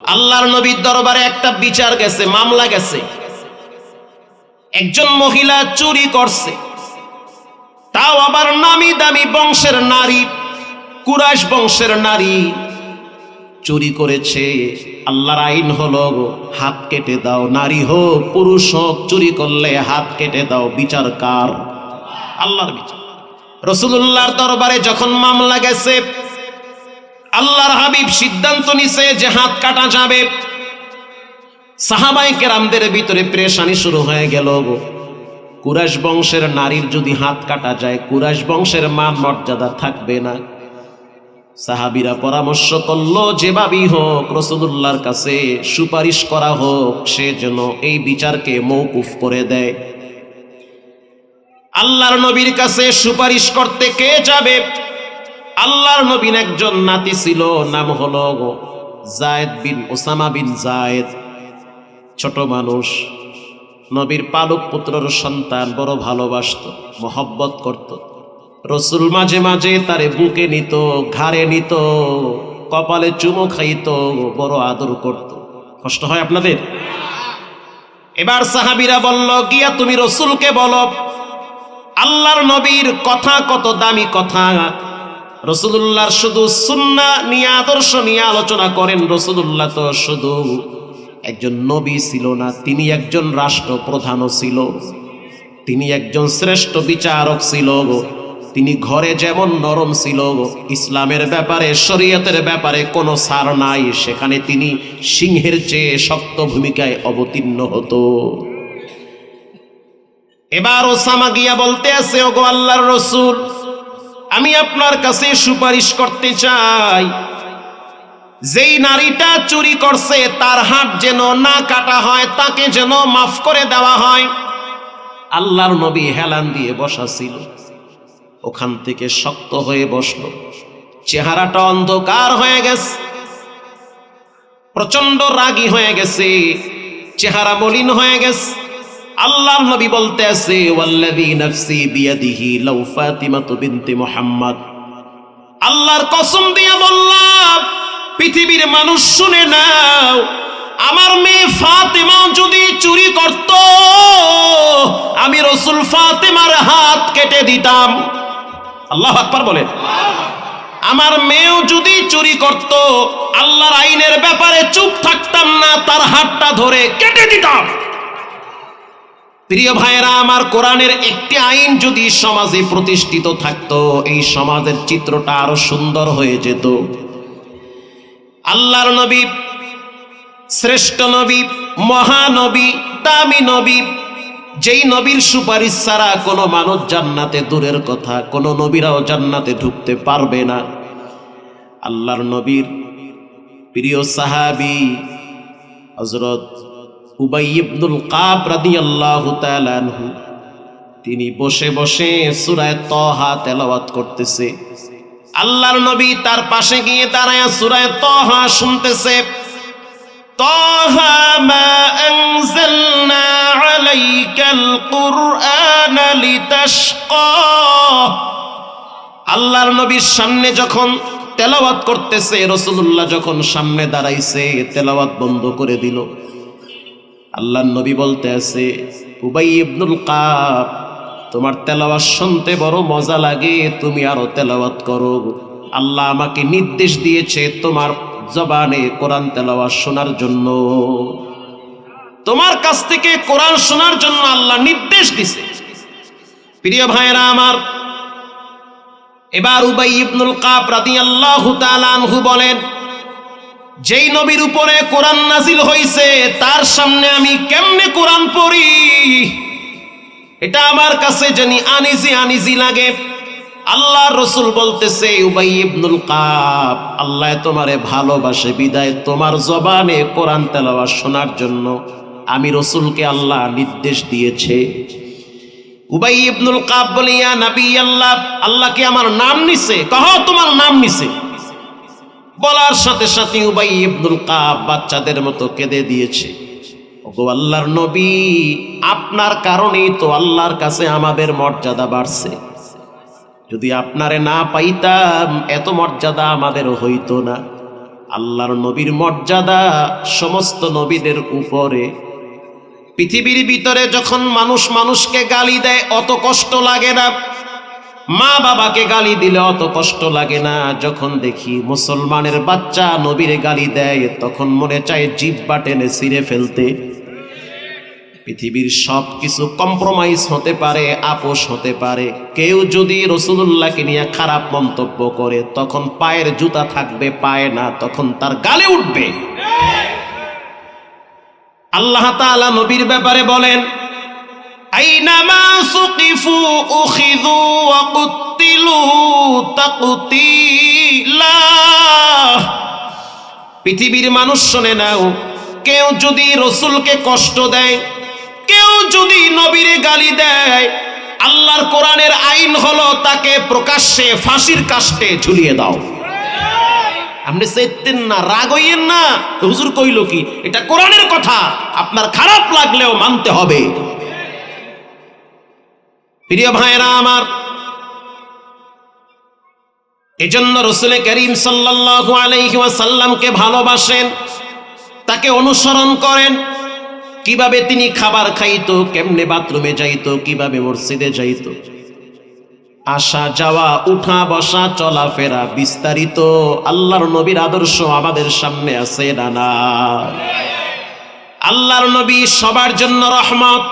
আল্লাহর নবীর দরবারে একটা বিচার গেছে, মামলা গেছে। একজন মহিলা চুরি করছে। তাও আবার নামি দামি বংশের নারী কুরাশ বংশের নারী চুরি করেছে। আল্লাহর আইন হলো হাত কেটে দাও, নারী হোক, পুরুষ হোক, চুরি করলে হাত কেটে দাও, বিচার কার? আল্লাহর বিচার। রসুল্লাহর দরবারে যখন মামলা গেছে আল্লাহর হাবিব সিদ্ধান্ত নিছে যে হাত কাটা যাবে। সাহাবাই কেরামদের ভিতরে প্রেশানি শুরু হয়ে গেল কুরাশ বংশের নারীর যদি হাত কাটা যায় কুরাশ বংশের মান মর্যাদা থাকবে না। সাহাবিরা পরামর্শ করল, যেভাবেই হোক রসুল্লাহর কাছে সুপারিশ করা হোক, সে যেন এই বিচারকে মৌকুফ করে দেয়। আল্লাহর নবীর কাছে সুপারিশ করতে কে যাবে? আল্লাহর নবীন একজন নাতি ছিল, নাম হলো Zayed bin Osama bin Zayed. ছোট মানুষ, নবীর পালক পুত্রর সন্তান, বড় ভালোবাসত, মহব্বত করত। রসুল মাঝে মাঝে তারে বুকে নিত, ঘাড়ে নিত, কপালে চুমো খাইত, বড় আদর করত। কষ্ট হয় আপনাদের? এবার সাহাবিরা বলল, গিয়া তুমি রসুলকে বলো, আল্লাহর নবীর কথা কত দামি কথা রসুল্লাহর শুধু সুন্না নিয়ে আদর্শ নিয়ে আলোচনা করেন রসুল্লাহ তো শুধু একজন নবী ছিল না, তিনি একজন রাষ্ট্রপ্রধানও ছিল, তিনি একজন শ্রেষ্ঠ বিচারক ছিল তিনি ঘরে যেমন নরম ছিল ইসলামের ব্যাপারে, শরীয়তের ব্যাপারে কোনো সার নাই, সেখানে তিনি সিংহের চেয়ে শক্ত ভূমিকায় অবতীর্ণ হতো। এবার ওসামা গিয়া বলতে আছে, ওগো আল্লাহর রসুল আমি আপনার কাছে সুপারিশ করতে চাই। যেই নারীটা চুরি করছে, তার হাত যেন না কাটা হয়, তাকে যেন মাফ করে দেওয়া হয়। আল্লাহর নবী হেলান দিয়ে বসা ছিল। ওখান থেকে শক্ত হয়ে বসল। চেহারাটা অন্ধকার হয়ে গেছে। প্রচণ্ড রাগী হয়ে গেছে। চেহারা মলিন হয়ে গেছে। আল্লাহর নবী বলতে আছে, ওয়াল্লাযী নাফসি বিয়াদিহি লাউ ফাতিমাতু বিনতে মুহাম্মদ। আল্লাহর কসম দিয়া বললাম, পৃথিবীর মানুষ শুনে নাও, আমার মেয়ে ফাতেমা যদি চুরি করত, আমি রসুল ফাতেমার হাত কেটে দিতাম। আল্লাহ আকবার বলেন আমার মেয়েও যদি চুরি করত, আল্লাহর আইনের ব্যাপারে চুপ থাকতাম না, তার হাতটা ধরে কেটে দিতাম। প্রিয় ভাইয়েরা, আমার কোরআনের একটি আইন যদি সমাজে প্রতিষ্ঠিত থাকতো, এই সমাজের চিত্রটা আরও সুন্দর হয়ে যেত। আল্লাহর নবী, শ্রেষ্ঠ নবী, মহানবী, দামি নবী, যেই নবীর সুপারিশ ছাড়া কোনো মানুষ জান্নাতে দূরের কথা, কোনো নবীরাও জান্নাতে ঢুকতে পারবে না। আল্লাহর নবীর প্রিয় সাহাবি হজরত উবাই ইবনুল কাব রাদিয়াল্লাহু তাআলা আনহু। তিনি বসে বসে সূরা তহা তেলাওয়াত করতেছে। আল্লাহর নবী তার পাশে গিয়ে দাঁড়ায় সূরা তহা শুনতেছে। তহা মা আনজালনা আলাইকাল কুরআনা লিতাশকা। আল্লাহর নবীর সামনে যখন তেলাওয়াত করতেছে রসুল্লাহ যখন সামনে দাঁড়াইছে, তেলাওয়াত বন্ধ করে দিল। আল্লাহর নবী বলতে আছে উবাই ইবনুল কাব, তোমার তেলাওয়াত শুনতে বড় মজা লাগে, তুমি আরও তেলাওয়াত করো। আল্লাহ আমাকে নির্দেশ দিয়েছে তোমার জবানে কোরআন তেলাওয়াত শোনার জন্য। তোমার কাছ থেকে কোরআন শোনার জন্য আল্লাহ নির্দেশ দিছে। প্রিয় ভাইরা আমার, এবার উবাই ইবনুল কাব রাদিয়াল্লাহু তাআলা আনহু বলেন যেই নবীর উপরে কোরআন নাজিল হইছে, তার সামনে আমি কেমনে কোরআন পড়ি? এটা আমার কাছে জানি আনিজি আনিজি লাগে। আল্লাহ রসুল বলতেছে উবাই ইবনুল আল্লাহ তোমারে ভালোবাসে, বিদায় তোমার জবানে কোরআন তেলাওয়া শোনার জন্য আমি রসুলকে আল্লাহ নির্দেশ দিয়েছে। উবাই ইবনুল কাব বলিয়া, নাবি আল্লাহ আল্লাহ কি আমার নাম নিছে? কহ, তোমার নাম নিছে? বলার সাথে সাথে উবাই ইবনুল কাব বাচ্চাদের মতো কেঁদে দিয়েছে। ওগো আল্লাহর নবী, আপনার কারণেই তো আল্লাহর কাছে আমাদের মর্যাদা বাড়ছে। যদি আপনারে না পাইতাম, এত মর্যাদা আমাদের হইতো না। আল্লাহর নবীর মর্যাদা সমস্ত নবীদের উপরে। পৃথিবীর ভিতরে যখন মানুষ মানুষকে গালি দেয়, অত কষ্ট লাগে না। মা বাবাকে গালি দিলে অত কষ্ট লাগে না। যখন দেখি মুসলমানের বাচ্চা নবীরে গালি দেয়, তখন মনে চায় জিব্বা টেনে ছিঁড়ে ফেলতে। পৃথিবীর সব কিছু কম্প্রোমাইজ হতে পারে, আপোষ হতে পারে। কেউ যদি রসুল্লাহকে নিয়ে খারাপ মন্তব্য করে, তখন পায়ের জুতা থাকবে, পায়ে না, তখন তার গালে উঠবে। আল্লাহ তাআলা নবীর ব্যাপারে বলেন আইনামা সুকিফু উখিযু ওয়া কুতিলু তাকতিলা পৃথিবীর মানুষ শুনে নাও, কেউ যদি রসুলকে কষ্ট দেয়, কেউ যদি নবীরে গালি দেয়, আল্লাহর কোরআনের আইন হলো তাকে প্রকাশ্যে ফাঁসির কাষ্টে ঝুলিয়ে দাও। আপনি চেতেন না, রাগ হইয়েন না। হুজুর কইল কি, এটা কোরআনের কথা, আপনার খারাপ লাগলেও মানতে হবে। প্রিয় ভাইরা আমার, এজন্য রসুল করিম সাল্লাল্লাহু আলাইহি ওয়াসাল্লামকে ভালোবাসেন, তাকে অনুসরণ করেন, কীভাবে তিনি খাবার খাইতো, কেমনে বাথরুমে যাইতো, কীভাবে মসজিদে যাইতো। আসা যাওয়া, উঠা বসা, চলাফেরা বিস্তারিত আল্লাহর নবীর আদর্শ আমাদের সামনে আছে নানা আল্লাহর নবী সবার জন্য রহমত।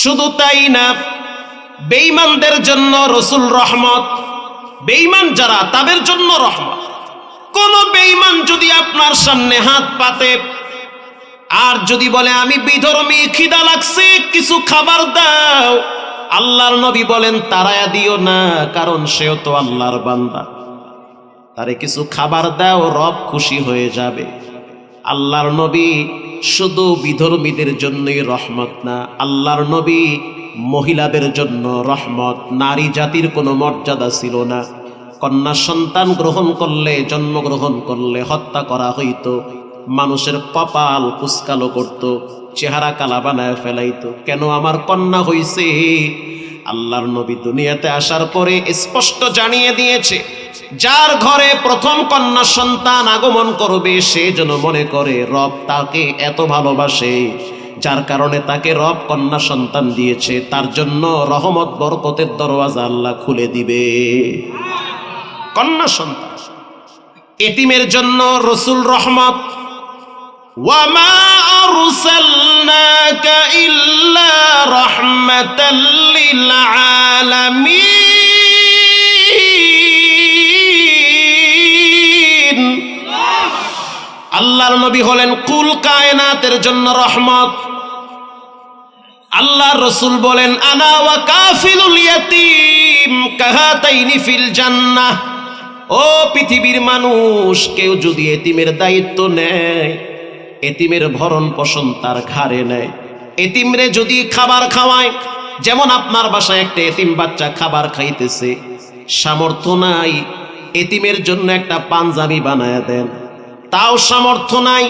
শুধু তাই না বেঈমানদের জন্য রসুল রহমত, বেঈমান যারা, তাদের জন্য রহমত। কোন বেঈমান যদি আপনার সামনে হাত পাতে, আর যদি বলে, আমি বিধর্মী, খিদা লাগছে, কিছু খাবার দাও। আল্লাহর নবী বলেন, তারায়া দিও না, কারণ সেও তো আল্লাহর বান্দা। তারে কিছু খাবার দাও, রব খুশি হয়ে যাবে। আল্লাহর নবী শুধু বিধর্মীদের জন্যই রহমত না, আল্লাহর নবী মহিলাদের জন্য রহমত, নারী জাতির কোনো মর্যাদা ছিল না। কন্যা সন্তান গ্রহণ করলে, জন্মগ্রহণ করলে হত্যা করা হইতো, মানুষের কপাল কুসকালো করত, চেহারা কালা বানায় ফেলাইত। কেন আমার কন্যা হইছে? আল্লাহর নবী দুনিয়াতে আসার পরে স্পষ্ট জানিয়ে দিয়েছে, যার ঘরে প্রথম কন্যা সন্তান আগমন করবে, সে যেন মনে করে রব তাকে এত ভালোবাসে। যার কারণে তাকে রব কন্যা সন্তান দিয়েছে, তার জন্য রহমত, বরকতের দরওয়াজা আল্লাহ খুলে দিবে। কন্যা সন্তান এটিমের জন্য রসুল রহমত। ওয়ামা নবী হলেন কুল কায়নাতের জন্য রহমত। আল্লাহর রসুল বলেন, আনা ওয়া কাফিলুল ইয়াতীম কাহাতাইনি ফিল জান্নাহ। ও পৃথিবীর মানুষ, কেউ যদি এতিমের দায়িত্ব নেয়, এতিমের ভরণ পোষণ তার ঘাড়ে নেয়। এতিমরে যদি খাবার খাওয়ায়, যেমন আপনার বাসায় একটা এতিম বাচ্চা খাবার খাইতেছে, সামর্থ্য নাই, এতিমের জন্য একটা পাঞ্জাবি বানায় দেন। তাও সামর্থ্য নাই,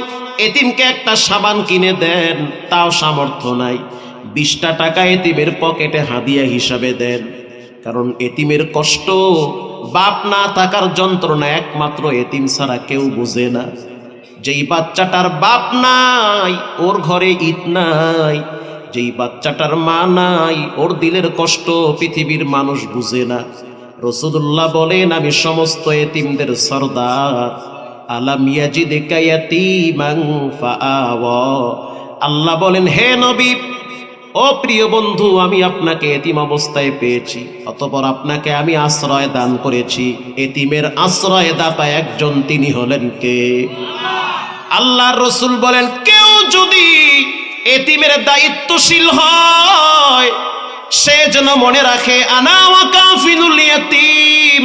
এতিমকে একটা সাবান কিনে দেন, তাও সামর্থ্য নাই। বিশটা টাকা এতিমের পকেটে হাদিয়া হিসাবে দেন। কারণ এতিমের কষ্ট, বাপ না থাকার যন্ত্রণা একমাত্র এতিম ছাড়া কেউ বুঝে না। যেই বাচ্চাটার বাপ নাই, ওর ঘরে ঈদ নাই, যেই বাচ্চাটার মা নাই, ওর দিলের কষ্ট পৃথিবীর মানুষ বুঝে না। রসুদুল্লাহ বলেন, আমি সমস্ত এতিমদের সর্দার। আলাম ইয়াজিদিকা ইয়াতীমান ফাআওয়া। আল্লাহ বলেন, হে নবী ও প্রিয় বন্ধু, আমি আপনাকে এতিম অবস্থায় পেয়েছি, অতপর আপনাকে আমি আশ্রয় দান করেছি। এতিমের আশ্রয় দাতা একজন, তিনি হলেন কে? আল্লাহর রসুল বলেন, কেউ যদি এতিমের দায়িত্বশীল হয়, সে যেন মনে রাখে ওয়াকাফিনুল ইয়াতীম।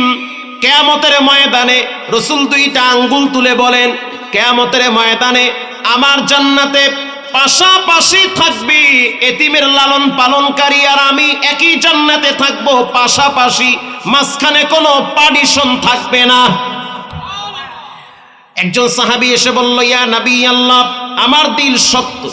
কেয়ামতের ময়দানে রসুল দুইটা আঙ্গুল তুলে বলেন, কেয়ামতের ময়দানে আমার জান্নাতে পাশাপাশি থাকবি এতিমের লালন পালনকারী আর আমি একই জান্নাতে থাকব। পাশাপাশি মাঝখানে কোনো পাডিশন থাকবে না। একজন সাহাবি এসে বলল, ইয়া নবী আল্লাহ, আমার দিল শক্ত।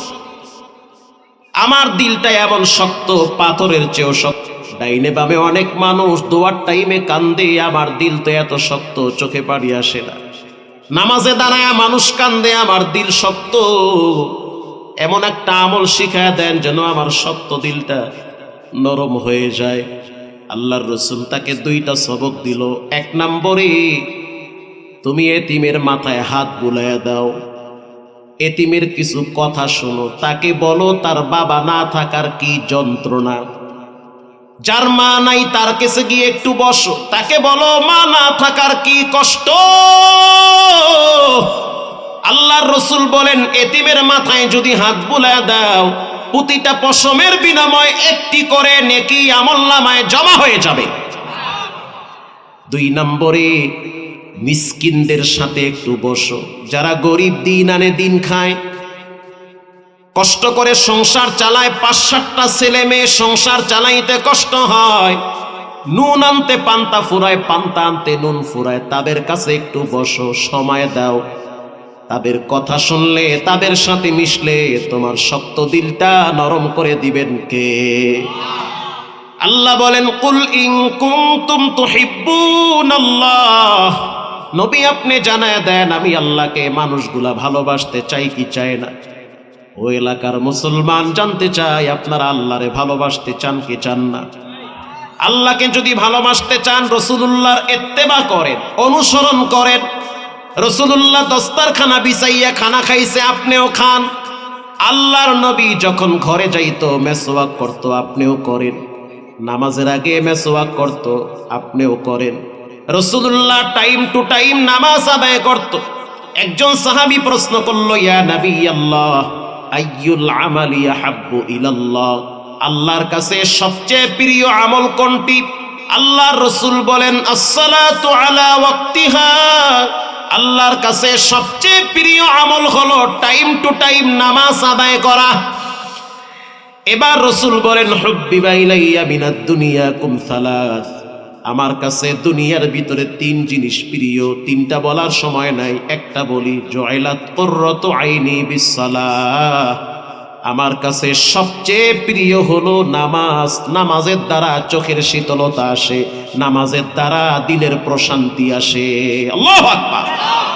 আমার দিলটা এমন শক্ত, পাথরের চেয়েও শক্ত। ডাইনে বামে অনেক মানুষ, দোয়ার টাইমে কান্দে, আমার দিল তো এত শক্ত, চোখে পাড়ি আসে না। নামাজে দাঁড়ায় মানুষ কান্দে, আমার দিল শক্ত। এমন একটা আমল শিখায় দেন যেন আমার শক্ত দিলটা নরম হয়ে যায়। আল্লাহর রসুল তাকে দুইটা সবক দিল। এক নম্বরে তুমি এতিমের মাথায় হাত বুলাইয়া দাও। এতিমের কিছু কথা শোনো, তাকে বলো তার বাবা না থাকার কি যন্ত্রণা। যার মা নাই তার কাছে গিয়ে একটু বসো, তাকে বলো মা না থাকার কি কষ্ট। আল্লাহর রসুল বলেন, এতিমের মাথায় যদি হাত বুলায় দাও, প্রতিটা পশমের বিনিময় একটি করে নেকি আমল্লামায় জমা হয়ে যাবে। দুই নম্বরে, মিসকিনদের সাথে একটু বসো। যারা গরিব দিন আনে দিন খায়, কষ্ট করে সংসার চালায় পাঁচ সাতটা ছেলে মেয়ে সংসার চালাইতে কষ্ট হয়, নুন আনতে পান্তা ফুরায়, পান্তা আনতে নুন ফুরায়, তাদের কাছে একটু বসো, সময় দাও। তাদের কথা শুনলে, তাদের সাথে মিশলে তোমার শক্ত দিলটা নরম করে দিবেন কে? আল্লাহ বলেন, কুল ইন কুনতুম তুহিব্বুনাল্লাহ। নবী আপনি জানায় দেন, আমি আল্লাহকে মানুষগুলা ভালোবাসতে চাই কি চায় না? ও এলাকার মুসলমান জানতে চাই আপনারা আল্লাহরে ভালোবাসতে চান কি চান না? আল্লাহকে যদি ভালোবাসতে চান, রসুলুল্লাহর এত্তেবা করেন, অনুসরণ করেন রসুলুল্লাহ দস্তারখানা বিছাইয়া খানা খাইছে, আপনিও খান। আল্লাহর নবী যখন ঘরে যাইতো মেসোয়াক করত, আপনিও করেন। নামাজের আগে মেসোয়াক করত, আপনিও করেন। রসুল্লাহ টাইম টু টাইম নামাজ আদায় করত। একজন সাহাবি প্রশ্ন করল, ইয়া নবী আল্লাহ আইয়ুল আমালি হাব্বু ইলাল্লাহ? আল্লাহর কাছে সবচেয়ে প্রিয় আমল কোনটি? আল্লাহর রসুল বলেন, আসসালাতু আলা ওয়াক্তিহা। আল্লাহর কাছে সবচেয়ে প্রিয় আমল হলো টাইম টু টাইম নামাজ আদায় করা। এবার রসুল বলেন সালাস। আমার কাছে দুনিয়ার ভিতরে তিন জিনিস প্রিয়, তিনটা বলার সময় নাই, একটা বলি, জয়লাত করত আইনি বিসালাহ আমার কাছে সবচেয়ে প্রিয় হলো নামাজ। নামাজের দ্বারা চোখের শীতলতা আসে, নামাজের দ্বারা দিলের প্রশান্তি আসে। আল্লাহ আকবার।